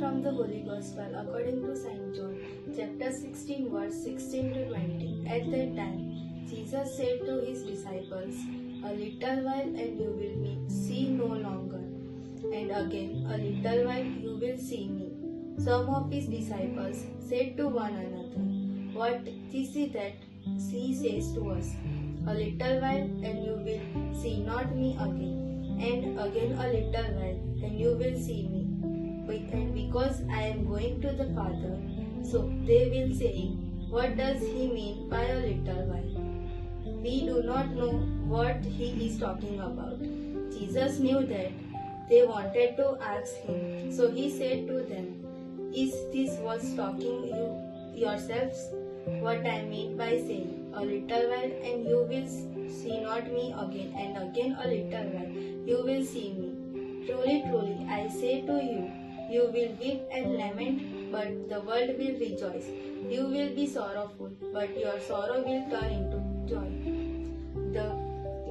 from the Holy Gospel according to St. John, chapter 16, verse 16 to 20. At that time, Jesus said to his disciples, A little while and you will see see no longer. And again, a little while you will see me. Some of his disciples said to one another, What it that he says to us? A little while and you will see not me again. And again a little while and you will see me and because I am going to the Father, so they will say, What does he mean by a little while? We do not know what he is talking about. Jesus knew that they wanted to ask him, so he said to them, Is this what's talking you yourselves? What I mean by saying, A little while and you will see not me again, and again a little while you will see me. Truly, truly, I say to you, you will weep and lament, but the world will rejoice. You will be sorrowful, but your sorrow will turn into joy. The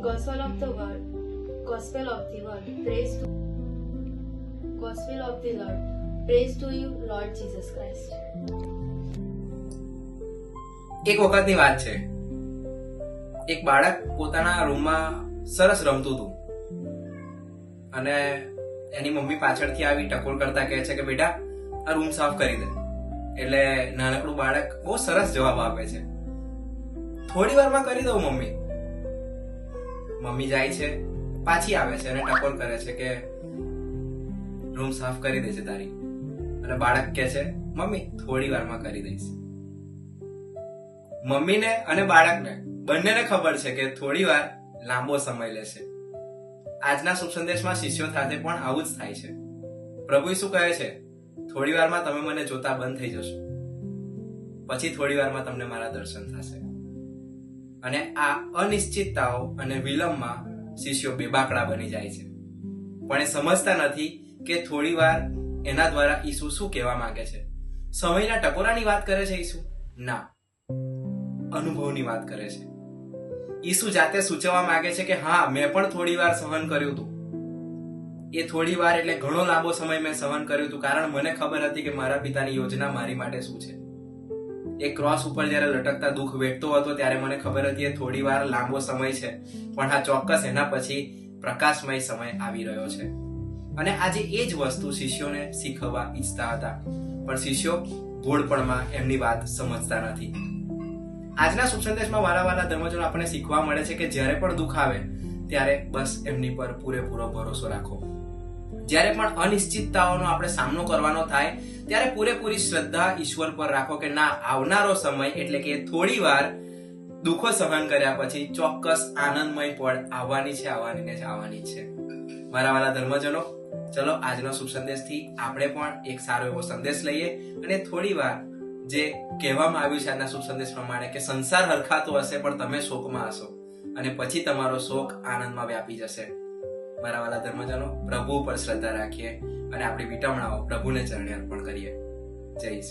Gospel of the world, Gospel of the world, praise to Gospel of the Lord, praise to you, Lord Jesus Christ. એક વખતની વાત છે એક બાળક પોતાના રૂમમાં સરસ રમતું હતું અને એની મમ્મી પાછળથી આવી ટકોર કરતા કહે છે કે, બેટા, આ રૂમ સાફ કરી દે. એટલે નાનકડું બાળક બહુ સરસ જવાબ આપે છે. થોડી વારમાં કરી દઉં મમ્મી. મમ્મી જાય છે, પાછી આવે છે અને ટકોર કરે છે કે, રૂમ સાફ કરી દે છે તારી. અને બાળક કહે છે, મમ્મી, થોડી વારમાં કરી દઈશ. મમ્મીને અને બાળકને બંનેને ખબર છે કે થોડી વાર લાંબો સમય લેશે. આજના શુભ સંદેશમાં શિષ્યો સાથે પણ આવું જ થાય છે. પ્રભુ શું કહે છે, થોડી વારમાં તમે મને જોતા બંધ થઈ જશો. પછી થોડી વારમાં તમને મારા દર્શન થશે. અને આ અનિશ્ચિતતાઓ અને વિલંબમાં શિષ્યો બેબાકડા બની જાય છે. પણ એ સમજતા નથી કે થોડી વાર એના દ્વારા ઈસુ શું કહેવા માંગે છે. સમયના ટકોરાની વાત કરે છે ઈસુ? ના. અનુભવની વાત કરે છે. ઈસુ જાતે સૂચવવા માંગે છે કે હા, મેં પણ થોડી વાર સહન કર્યું હતું. એ થોડી વાર એટલે ઘણો લાંબો સમય મેં સહન કર્યું હતું, કારણ મને ખબર હતી કે મારા પિતાની યોજના મારી માટે શું છે. એ ક્રોસ ઉપર જ્યારે લટકતા દુઃખ વેઠતો હતો, ત્યારે મને ખબર હતી એ થોડી વાર લાંબો સમય છે, પણ હા, ચોક્કસ એના પછી પ્રકાશમય સમય આવી રહ્યો છે. અને આજે એ જ વસ્તુ શિષ્યોને શીખવવા ઈચ્છતા હતા. પણ શિષ્યો ભોળપણમાં એમની વાત સમજતા નથી. આજના શુભ વાલા વાલા ધર્મજનો આપણને શીખવા મળે છે કે જ્યારે પણ દુઃખ આવે, ત્યારે બસ એમની પર પૂરેપૂરો ભરોસો રાખો. જ્યારે પણ અનિશ્ચિતતાઓનો આપણે સામનો કરવાનો થાય, ત્યારે પૂરેપૂરી શ્રદ્ધા ઈશ્વર પર રાખો કે ના, આવનારો સમય એટલે કે થોડી વાર દુઃખો સહન કર્યા પછી ચોક્કસ આનંદમય પળ આવવાની છે, આવવાની ને આવવાની છે. મારા વાલા ધર્મજનો, ચલો આજનો શુભ સંદેશથી આપણે પણ એક સારો એવો સંદેશ લઈએ અને થોડી વાર જે કહેવામાં આવ્યું છે આના શુભ સંદેશ પ્રમાણે કે સંસાર હરખાતો હશે, પણ તમે શોકમાં હશો. અને પછી તમારો શોક આનંદમાં વ્યાપી જશે. મારા વાલા ધર્મજનો, પ્રભુ ઉપર શ્રદ્ધા રાખીએ અને આપણી વિટમણાઓ પ્રભુને ચરણે અર્પણ કરીએ. જય